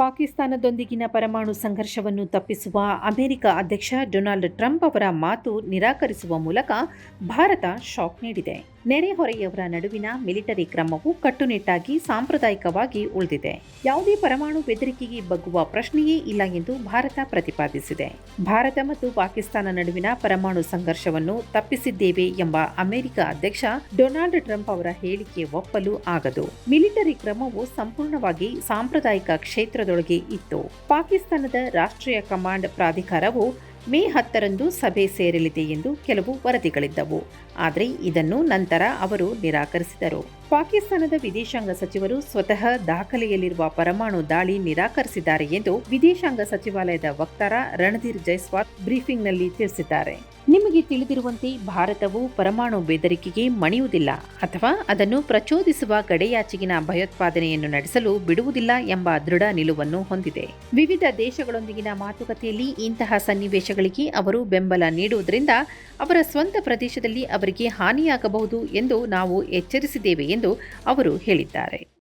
ಪಾಕಿಸ್ತಾನದೊಂದಿಗಿನ ಪರಮಾಣು ಸಂಘರ್ಷವನ್ನು ತಪ್ಪಿಸುವ ಅಮೆರಿಕ ಅಧ್ಯಕ್ಷ ಡೊನಾಲ್ಡ್ ಟ್ರಂಪ್ ಅವರ ಮಾತು ನಿರಾಕರಿಸುವ ಮೂಲಕ ಭಾರತ ಶಾಕ್ ನೀಡಿದೆ. ನೆರೆಹೊರೆಯವರ ನಡುವಿನ ಮಿಲಿಟರಿ ಕ್ರಮವು ಕಟ್ಟುನಿಟ್ಟಾಗಿ ಸಾಂಪ್ರದಾಯಿಕವಾಗಿ ಉಳಿದಿದೆ. ಯಾವುದೇ ಪರಮಾಣು ಬೆದರಿಕೆಗೆ ಬಗ್ಗುವ ಪ್ರಶ್ನೆಯೇ ಇಲ್ಲ ಎಂದು ಭಾರತ ಪ್ರತಿಪಾದಿಸಿದೆ. ಭಾರತ ಮತ್ತು ಪಾಕಿಸ್ತಾನ ನಡುವಿನ ಪರಮಾಣು ಸಂಘರ್ಷವನ್ನು ತಪ್ಪಿಸಿದ್ದೇವೆ ಎಂಬ ಅಮೆರಿಕ ಅಧ್ಯಕ್ಷ ಡೊನಾಲ್ಡ್ ಟ್ರಂಪ್ ಅವರ ಹೇಳಿಕೆ ಒಪ್ಪಲು ಆಗದು. ಮಿಲಿಟರಿ ಕ್ರಮವು ಸಂಪೂರ್ಣವಾಗಿ ಸಾಂಪ್ರದಾಯಿಕ ಕ್ಷೇತ್ರದೊಳಗೆ ಇತ್ತು. ಪಾಕಿಸ್ತಾನದ ರಾಷ್ಟ್ರೀಯ ಕಮಾಂಡ್ ಪ್ರಾಧಿಕಾರವು ಮೇ ಹತ್ತರಂದು ಸಭೆ ಸೇರಲಿದೆ ಎಂದು ಕೆಲವು ವರದಿಗಳಿದ್ದವು. ಆದರೆ ಇದನ್ನು ನಂತರ ಅವರು ನಿರಾಕರಿಸಿದರು. ಪಾಕಿಸ್ತಾನದ ವಿದೇಶಾಂಗ ಸಚಿವರು ಸ್ವತಃ ದಾಖಲೆಯಲ್ಲಿರುವ ಪರಮಾಣು ದಾಳಿ ನಿರಾಕರಿಸಿದ್ದಾರೆ ಎಂದು ವಿದೇಶಾಂಗ ಸಚಿವಾಲಯದ ವಕ್ತಾರ ರಣಧೀರ್ ಜೈಸ್ವಾಲ್ ಬ್ರೀಫಿಂಗ್ನಲ್ಲಿ ತಿಳಿಸಿದ್ದಾರೆ. ನಿಮಗೆ ತಿಳಿದಿರುವಂತೆ ಭಾರತವು ಪರಮಾಣು ಬೆದರಿಕೆಗೆ ಮಣಿಯುವುದಿಲ್ಲ ಅಥವಾ ಅದನ್ನು ಪ್ರಚೋದಿಸುವ ಗಡೆಯಾಚೆಗಿನ ಭಯೋತ್ಪಾದನೆಯನ್ನು ನಡೆಸಲು ಬಿಡುವುದಿಲ್ಲ ಎಂಬ ದೃಢ ನಿಲುವನ್ನು ಹೊಂದಿದೆ. ವಿವಿಧ ದೇಶಗಳೊಂದಿಗಿನ ಮಾತುಕತೆಯಲ್ಲಿ ಇಂತಹ ಸನ್ನಿವೇಶಗಳಿಗೆ ಅವರು ಬೆಂಬಲ ನೀಡುವುದರಿಂದ ಅವರ ಸ್ವಂತ ಪ್ರದೇಶದಲ್ಲಿ ಅವರಿಗೆ ಹಾನಿಯಾಗಬಹುದು ಎಂದು ನಾವು ಎಚ್ಚರಿಸಿದ್ದೇವೆ ಎಂದು ಅವರು ಹೇಳಿದ್ದಾರೆ.